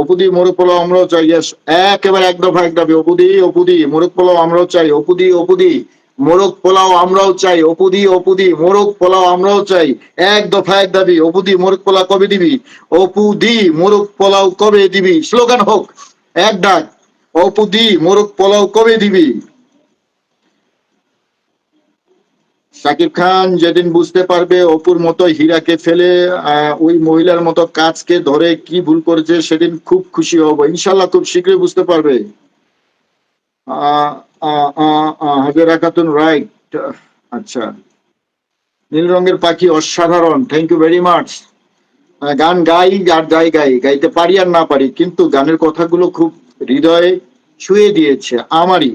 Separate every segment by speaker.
Speaker 1: অপুদি মোরগ পোলাও আমরাও চাই একেবারে এক দফা, এক দাবি অপুদি অপুদি মোরগ পোলাও আমরাও চাই অপুদি অপুদি মোরগ পোলাও আমরাও চাই অপুদি অপুদি মোরগ পোলাও আমরাও চাই এক দফা, এক দাবি অপুদি মোরগ পোলা কবে দিবি? অপুদি মোরগ পোলাও কবে দিবি? স্লোগান হোক, এক ডাক অপুদি মোরগ পোলাও কবে দিবি? সাকিব খান যেদিন বুঝতে পারবে অপুর মতো হীরাকে ফেলে ওই মহিলার মতো কাজকে ধরে কি ভুল করেছে সেদিন খুব খুশি হব। ইনশাল্লাহ খুব শীঘ্রই বুঝতে পারবে। হাজেরা খাতুন রাইট আচ্ছা। নীল রঙের পাখি অসাধারণ। থ্যাংক ইউ ভেরি মাচ গান গাই আর যাই গাই। গাইতে পারি আর না পারি, কিন্তু গানের কথাগুলো খুব হৃদয়ে ছুঁয়ে দিয়েছে আমারই।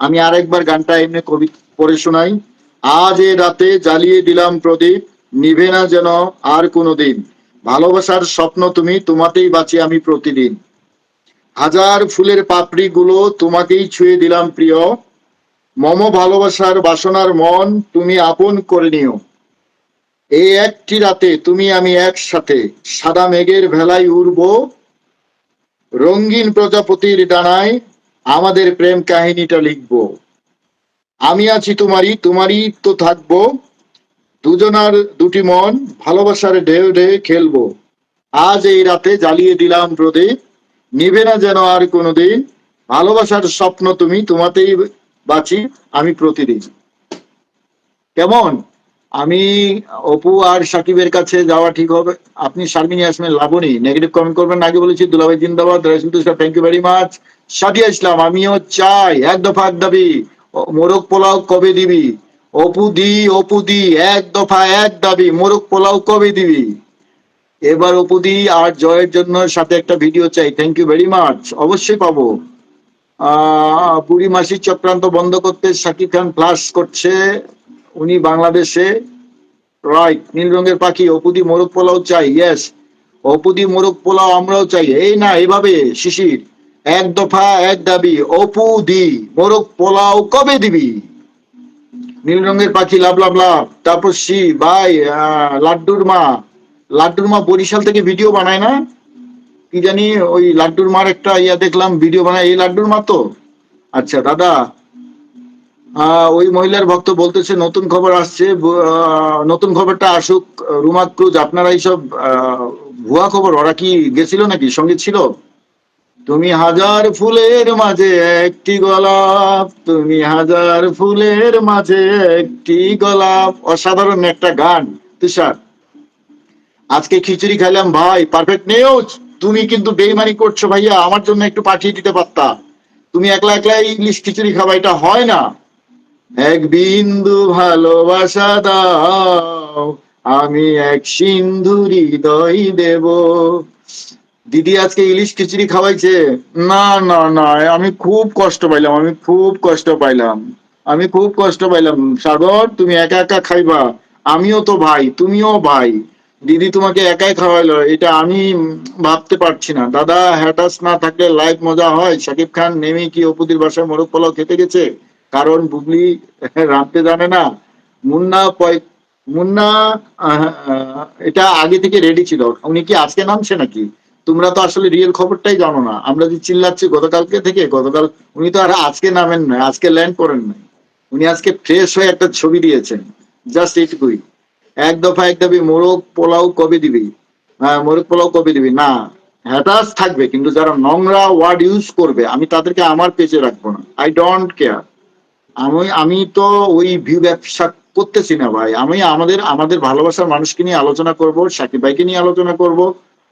Speaker 1: আমি আরেকবার গানটা এমনি কবি পড়ে শোনাই। আজ এ রাতে জ্বালিয়ে দিলাম প্রদীপ নিভে না যেন আর কোনোদিন ভালোবাসার স্বপ্ন তুমি, তোমাতেই বাঁচি আমি প্রতিদিন। হাজার ফুলের পাপড়ি গুলো তোমাকেই ছুঁয়ে দিলাম প্রিয়। মম ভালোবাসার বাসনার মন তুমি আপন করে নিও। এই একটি রাতে তুমি আমি একসাথে সাদা মেঘের ভেলায় উড়ব। রঙিন প্রজাপতির ডানায় আমাদের প্রেম কাহিনীটা লিখব। আমি আছি তোমারই তোমারই তো থাকব। দুজনার দুটি মন ভালোবাসার ঢেউ ঢেউ খেলব। আজ এই রাতে জ্বালিয়ে দিলাম প্রদীপ নিবে না যেন আর কোনোদিন। ভালোবাসার স্বপ্ন তুমি তোমাতেই বাঁচি আমি প্রতিদিন। কেমন? আমি অপু আর সাকিবের কাছে যাওয়া ঠিক হবে। আপনি শারমিনী আসমেন লাবণী নেগেটিভ কমেন্ট করবেন আগে বলেছি, দুলাভাই জিন্দাবাদ। Thank you very much Sadia Islam, আমিও চাই। এক দফা এক দাবি। মোরগ পোলাও কবে দিবি? অপু দি অপু দি, এক দফা এক দাবি, মোরগ পোলাও কবে দিবি? এবার অপু দি আর জয়ের জন্য সাথে একটা ভিডিও চাই থ্যাংক ইউ ভেরি মাচ অবশ্যই পাবো। বুড়ি মাসির চক্রান্ত বন্ধ করতে শাকিব খান ফ্লাশ করছে, উনি বাংলাদেশে। রাইট নীল রঙের পাখি অপুদি মোরগ পোলাও চাই ইয়েস অপুদি মোরগ পোলাও আমরাও চাই, এই না, এভাবে, শিশির। এক দফা, এক দাবি, অপু দি, মোরগ পোলাও কবে দিবি? নীল রঙের পাখি, লাভ লাভ লাভ তারপর সি ভাই লাড্ডুর মা। লাড্ডুর মা বরিশাল থেকে ভিডিও বানায় না? কি জানি ওই লাড্ডুর মার একটা ইয়া দেখলাম, ভিডিও বানায়, এই লাড্ডুর মা তো? আচ্ছা দাদা ওই মহিলার ভক্ত বলতেছে, নতুন খবর আসছে নতুন খবরটা আসুক রুমা ক্রুজ আপনারা এইসব ভুয়া খবর, ওরা কি গেছিল নাকি? সঙ্গে ছিল? তুমি হাজার ফুলের মাঝে একটি গোলাপ, তুমি হাজার ফুলের মাঝে একটি গোলাপ। অসাধারণ একটা গান, তুষার। আজকে খিচুড়ি খাইলাম, ভাই পারফেক্ট নিউজ তুমি কিন্তু বেইমানি করছ ভাইয়া, আমার জন্য একটু পাঠিয়ে দিতে পারতা। তুমি একলা একলা ইংলিশ খিচুড়ি খাবা, এটা হয় না। এক বিন্দু ভালোবাসা দাও, আমি এক সিন্ধু হৃদয় দেব। দিদি আজকে ইলিশ খিচুড়ি খাওয়াইছে। না না না আমি খুব কষ্ট পাইলাম, আমি খুব কষ্ট পাইলাম। আমি খুব কষ্ট পাইলাম। সাগর, তুমি একা একা খাইবা। আমিও তো ভাই, তুমিও ভাই। দিদি তোমাকে একাই খাওয়াইলো, এটা আমি ভাবতে পারছি না। দাদা, হ্যাটাস না থাকলে লাইভ মজা হয়। শাকিব খান, নেমে কি অপুদির বাসায় মোরগ পোলাও খেতে গেছে? কারণ বুবলি রাঁধতে জানে না। মুন্না পয়- মুন্না এটা আগে থেকে রেডি ছিল। উনি কি আজকে নামছে নাকি? তোমরা তো আসলে রিয়েল খবরটাই জানো না। আমরা যে চিল্লাচ্ছি গতকালকে থেকে, গতকাল উনি তো আর আজকে নামেন না আজকে ল্যান্ড করেন নাই। উনি আজকে ফ্রেশ হয়ে একটা ছবি দিয়েছেন জাস্ট এইটুকুই এক দফা এক দাবি, মোরগ পোলাও কবে দিবি? হ্যাঁ মোরগ পোলাও কবে দিবি? না, হ্যাটাস থাকবে, কিন্তু যারা নোংরা ওয়ার্ড ইউজ করবে, আমি তাদেরকে আমার পেজে রাখব না। আই ডোন্ট কেয়ার আমি আমি তো ওই ভিউ ব্যবসা করতেছি না ভাই। আমি আমাদের আমাদের ভালোবাসার মানুষকে নিয়ে আলোচনা করব, সাকিব ভাইকে নিয়ে আলোচনা করব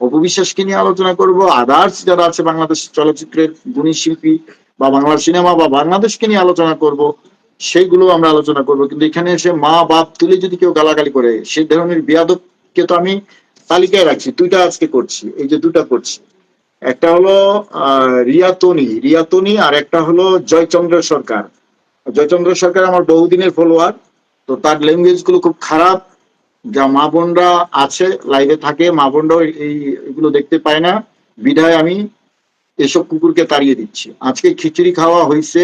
Speaker 1: অপবিশ্বাসকে নিয়ে আলোচনা করব। আদার্স যারা আছে বাংলাদেশ চলচ্চিত্রের গুণী শিল্পী বা বাংলা সিনেমা বা বাংলাদেশকে নিয়ে আলোচনা করব সেইগুলো আমরা আলোচনা করব। কিন্তু এখানে এসে মা বাপ তুলে যদি কেউ গালাগালি করে সে ধরনের বিয়াদবকে তো আমি তালিকায় রাখছি। দুইটা আজকে করছি, এই যে দুটা করছি। একটা হলো রিয়াতনি রিয়াতনি আর একটা হলো জয়চন্দ্র সরকার। জয়চন্দ্র সরকার আমার বহুদিনের ফলোয়ার তো তার ল্যাঙ্গুয়েজগুলো খুব খারাপ। যা মা বোনরা আছে লাইভে থাকে মা বোনরাও এই এগুলো দেখতে পায় না। বিধায় আমি এসব কুকুরকে তাড়িয়ে দিচ্ছি। আজকে খিচুড়ি খাওয়া হয়েছে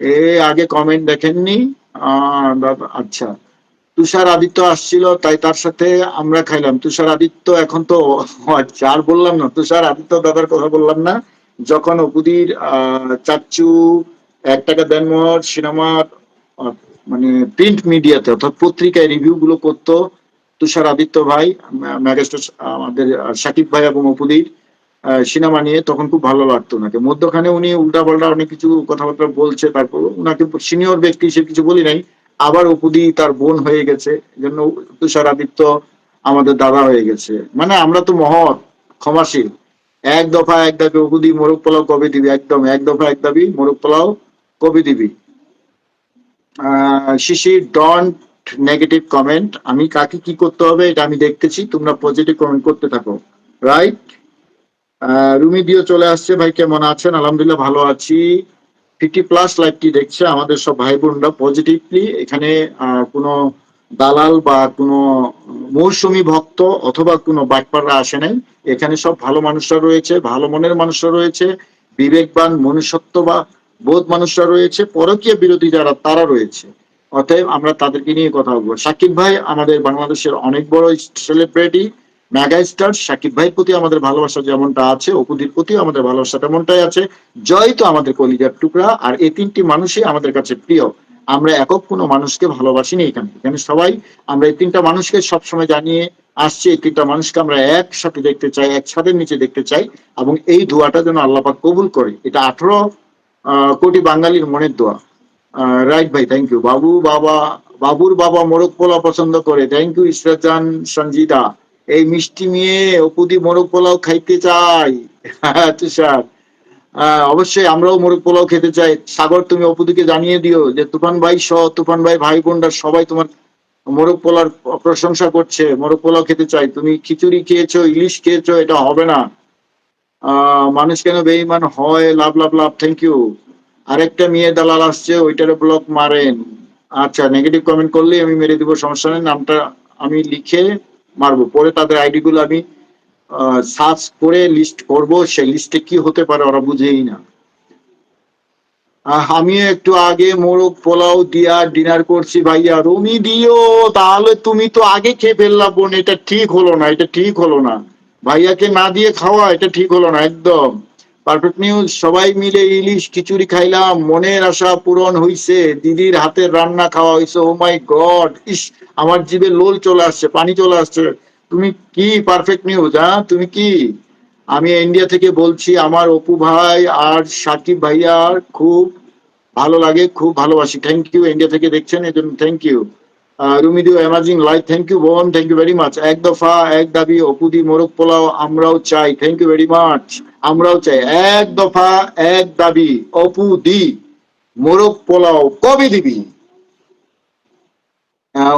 Speaker 1: এ আগে কমেন্ট দেখেননি। আচ্ছা। তুষার আদিত্য আসছিল তাই তার সাথে আমরা খাইলাম। তুষার আদিত্য এখন তো আচ্ছা আর বললাম না। তুষার আদিত্য দাদার কথা বললাম না। যখন অপুদির আহ, চাচ্চু এক টাকা দেনমোহর সিনেমার মানে প্রিন্ট মিডিয়াতে অর্থাৎ পত্রিকায় রিভিউ গুলো করতো তুষার আদিত্য ভাই ম্যাগাস্টার আমাদের সাকিব ভাই এবং অপুদির সিনেমা নিয়ে তখন খুব ভালো লাগতো ওনাকে। মধ্যখানে উনি উল্টা পাল্টা অনেক কিছু কথাবার্তা বলছে তারপর উনাকে সিনিয়র ব্যক্তি সে কিছু বলি নাই। আবার অপুদি তার বোন হয়ে গেছে জন্য তুষার আদিত্য আমাদের দাদা হয়ে গেছে। মানে আমরা তো মহৎ, ক্ষমাশীল। এক দফা এক দাবি অপুদি মোরগ পোলাও কবে দিবি? একদম, এক দফা এক দাবি, মোরগ পোলাও কবে দিবি? শিশির ডন্ট নেগেটিভ কমেন্ট আমি কাকে কি করতে হবে এটা আমি দেখতেছি। তোমরা পজিটিভ কমেন্ট করতে থাকো। রাইট রুমি দিও চলে আসছে। ভাই, কেমন আছেন? আলহামদুলিল্লাহ ভালো আছি। ফিফটি প্লাস লাইভটি দেখছে? আমাদের সব ভাই বোনরা পজিটিভলি এখানে কোনো দালাল বা কোনো মৌসুমী ভক্ত অথবা কোনো বাটপাররা আসে নাই। এখানে সব ভালো মানুষরা রয়েছে, ভালো মনের মানুষরা রয়েছে। বিবেকবান, মনুষ্যত্ব বা বোধ মানুষরা রয়েছে, পরকীয় বিরোধী যারা, তারা রয়েছে। অতএব আমরা তাদেরকে নিয়ে কথা বলব। সাকিব ভাই আমাদের বাংলাদেশের অনেক বড় সেলিব্রিটি মেগা স্টার সাকিব ভাইয়ের প্রতি আমাদের ভালোবাসা যেমনটা আছে, অপুদির প্রতি আমাদের ভালোবাসা তেমনটাই আছে। জয় তো আমাদের কলিজার টুকরা, আর এই তিনটি মানুষই আমাদের কাছে প্রিয়। আমরা একক কোনো মানুষকে ভালোবাসিনি এখানে। এখানে সবাই, আমরা এই তিনটা মানুষকে সবসময় জানিয়ে আসছি, এই তিনটা মানুষকে আমরা একসাথে দেখতে চাই এক ছাদের নিচে দেখতে চাই, এবং এই দোয়াটা যেন আল্লাপাক কবুল করে। এটা আঠারো কোটি বাঙালির মনের দোয়া। রাইট ভাই থ্যাংক ইউ বাবু বাবা বাবুর বাবা মোরগ পোলাও পছন্দ করে। Thank you Israjan Sanjida. এই মিষ্টি মেয়ে অপুদি মোরগ পোলাও খাইতে চাই। তুষার আহ, অবশ্যই আমরাও মোরগ পোলাও খেতে চাই। সাগর তুমি অপুদিকে জানিয়ে দিও যে তুফান ভাই সহ তুফান ভাই ভাই বোনরা সবাই তোমার মোরগ পোলার প্রশংসা করছে। মোরগ পোলাও খেতে চাই। তুমি খিচুড়ি খেয়েছো ইলিশ খেয়েছো এটা হবে না। মানুষ কেন বেইমান হয়? লাভ লাভ লাভ থ্যাংক ইউ আরেকটা মেয়ে দালাল আসছে, ওইটারে ব্লক মারেন। আচ্ছা নেগেটিভ কমেন্ট করলে আমি মেরে দিব, সমস্যা নেই, নামটা আমি লিখে মারবো। পরে তাদের আইডি গুলো আমি সার্চ করে লিস্ট করব, সেই লিস্টে কি হতে পারে ওরা বুঝেই না। আমি একটু আগে মোরগ, পোলাও দিয়া ডিনার করছি ভাইয়া। রুমি দিও, তাহলে তুমি তো আগে খেয়ে ফেললা বোন, এটা ঠিক হলো না, এটা ঠিক হলো না। ভাইয়াকে না দিয়ে খাওয়া, এটা ঠিক হলো না, একদম। পারফেক্ট নিউজ সবাই মিলে ইলিশ খিচুড়ি খাইলাম, মনের আশা পূরণ হইছে, দিদির হাতের রান্না খাওয়া হইছে ও মাই গড ইস, আমার জিভে লোল চলে আসছে, পানি চলে আসছে। তুমি কি পারফেক্ট নিউজ হ্যাঁ? তুমি কি? আমি ইন্ডিয়া থেকে বলছি, আমার অপু ভাই আর সাকিব ভাইয়ার খুব ভালো লাগে, খুব ভালোবাসি। থ্যাংক ইউ ইন্ডিয়া থেকে দেখছেন, এই জন্য থ্যাংক ইউ রুমিদিও অ্যামাজিং লাইভ থ্যাংক ইউ বোন থ্যাংক ইউ ভেরি মাচ এক দফা, এক দাবি, অপুদি, মোরগ পোলাও, আমরাও চাই থ্যাংক ইউ ভেরি মাচ আমরাও চাই, এক দফা, এক দাবি, অপুদি, মোরগ পোলাও, কবে দিবি?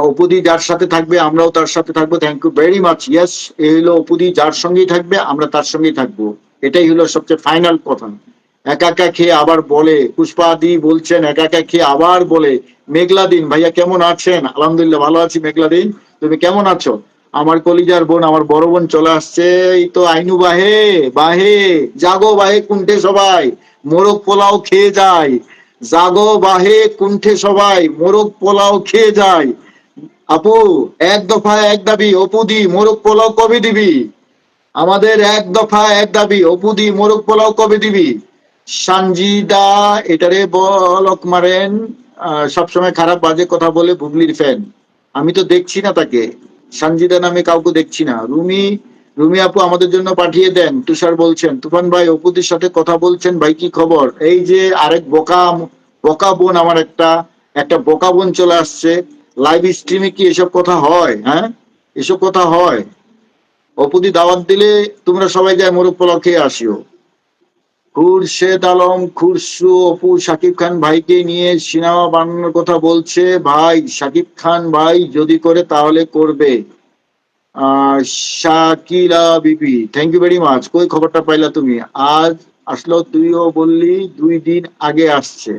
Speaker 1: অপুদি যার সাথে থাকবে, আমরাও তার সাথে থাকব thank you very much yes এই হলো অপুদি, যার সঙ্গেই থাকবে, আমরা তার সঙ্গেই থাকব। এটাই হলো সবচেয়ে ফাইনাল কথা। একা একা খেয়ে আবার বলে, পুষ্পা দি বলছেন, একা একা খেয়ে আবার বলে, মেঘলা দিন, ভাইয়া কেমন আছেন? আলহামদুলিল্লাহ ভালো আছি, মেঘলা দিন। তুমি কেমন আছো? আমার কলিজার বোন, আমার বড় বোন চলে আসছে। এই তো আইনু বাহে বাহে, জাগো বাহে কুণ্ঠে সবাই, মোরগ পোলাও খেয়ে যায় জাগো বাহে কুণ্ঠে সবাই, মোরগ পোলাও খেয়ে যায় আপু, এক দফা এক দাবি অপুদি মোরগ পোলাও কবে দিবি? আমাদের এক দফা এক দাবি অপুদি মোরগ পোলাও কবে দিবি? সানজিদা, এটারে বলক মারেন সবসময় খারাপ বাজে কথা বলে বুবলির ফ্যান আমি তো দেখছি না তাকে। সানজিদা নামে কাউকে দেখছি না। রুমি রুমি আপু আমাদের জন্য পাঠিয়ে দেন, তুষার বলছেন। তুফান ভাই, অপুদির সাথে কথা বলছেন, ভাই কি খবর? এই যে আরেক বোকা বোকা বোন আমার একটা একটা বোকা বোন চলে আসছে। লাইভ স্ট্রিমে কি এসব কথা হয় হ্যাঁ? এসব কথা হয়। অপুদি দাওয়াত দিলে তোমরা সবাই যায় মোরগ আসিও। খুরশেদ আলম, খুরশু অপু, শাকিব খান ভাইকে নিয়ে সিনেমা বানানোর কথা বলছে। ভাই, শাকিব খান ভাই যদি করে তাহলে করবে। Shakila BP thank you very much কই খবরটা পাইলা তুমি? আজ আসলো তুইও বললি, দুই দিন আগে আসছে।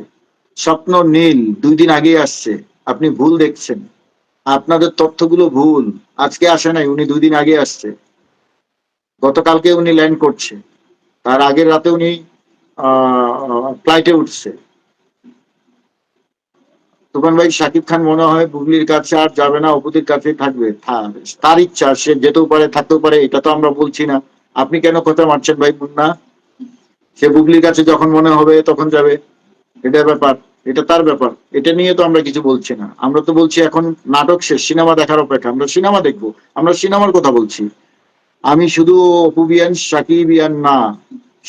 Speaker 1: স্বপ্ন নীল, দুই দিন আগে আসছে। আপনি ভুল দেখছেন। আপনাদের তথ্যগুলো ভুল। আজকে আসে নাই, উনি দুই দিন আগে আসছে। গতকালকে উনি ল্যান্ড করছে। তার আগের রাতে উনি ফ্লাইটে উঠছে। তুফান ভাই, শাকিব খান মনে হয় বুবলির কাছে আর যাবে না, অপুদের কাছে থাকবে। তার ইচ্ছা, সে যেতেও পারে, থাকতেও পারে, এটা তো আমরা বলছি না। আপনি কেন কথা মারছেন ভাই, মুন্না? সে বুবলির কাছে যখন মনে হবে, তখন যাবে। এটা ব্যাপার, এটা তার ব্যাপার। এটা নিয়ে তো আমরা কিছু বলছি না। আমরা তো বলছি এখন নাটক শেষ, সিনেমা দেখার অপেক্ষা। আমরা সিনেমা দেখব, আমরা সিনেমার কথা বলছি। আমি শুধু অপুবিয়ান সাকিবিয়ান না,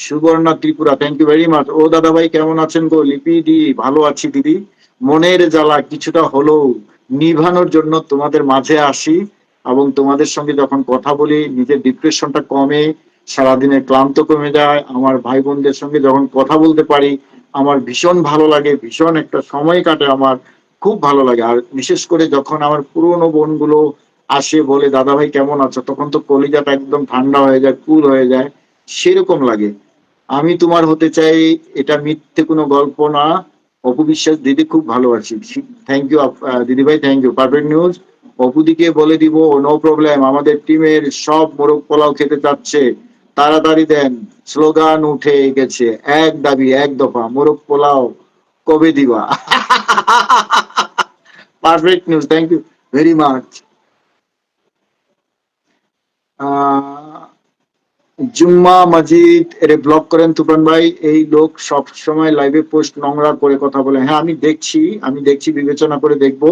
Speaker 1: Subarna Tripura thank you very much ও দাদা ভাই কেমন আছেন গো? লিপি দি, ভালো আছি দিদি। মনের জ্বালা কিছুটা হলেও নিভানোর জন্য তোমাদের মাঝে আসি এবং তোমাদের সঙ্গে যখন কথা বলি, নিজের ডিপ্রেশনটা কমে সারাদিনের ক্লান্ত কমে যায়। আমার ভাই বোনদের সঙ্গে যখন কথা বলতে পারি, আমার ভীষণ ভালো লাগে, ভীষণ একটা সময় কাটে আমার, খুব ভালো লাগে। আর বিশেষ করে যখন আমার পুরনো বোনগুলো আসে বলে দাদা ভাই কেমন আছো? তখন তো কলিজাটা একদম ঠান্ডা হয়ে যায়, কুল হয়ে যায়, সেরকম লাগে। আমি তোমার হতে চাই, এটা মিথ্যে কোনো গল্প না। অপবিশ্বাস দিদি খুব ভালো আছি থ্যাংক ইউ দিদি ভাই থ্যাংক ইউ পারফেক্ট নিউজ অপুদিকে বলে দিব নো প্রবলেম আমাদের টিমের সব মোরগ পোলাও খেতে চাচ্ছে। তাড়াতাড়ি দেন। স্লোগান উঠে গেছে, এক দাবি, এক দফা, মোরগ পোলাও কবে দিবা? Perfect news thank you very much Jumma Majid এরে ব্লক করেন তুফান ভাই, এই লোক সব সময় লাইভে পোস্ট নোংরা করে কথা বলে। হ্যাঁ আমি দেখছি আমি দেখছি, বিবেচনা করে দেখব।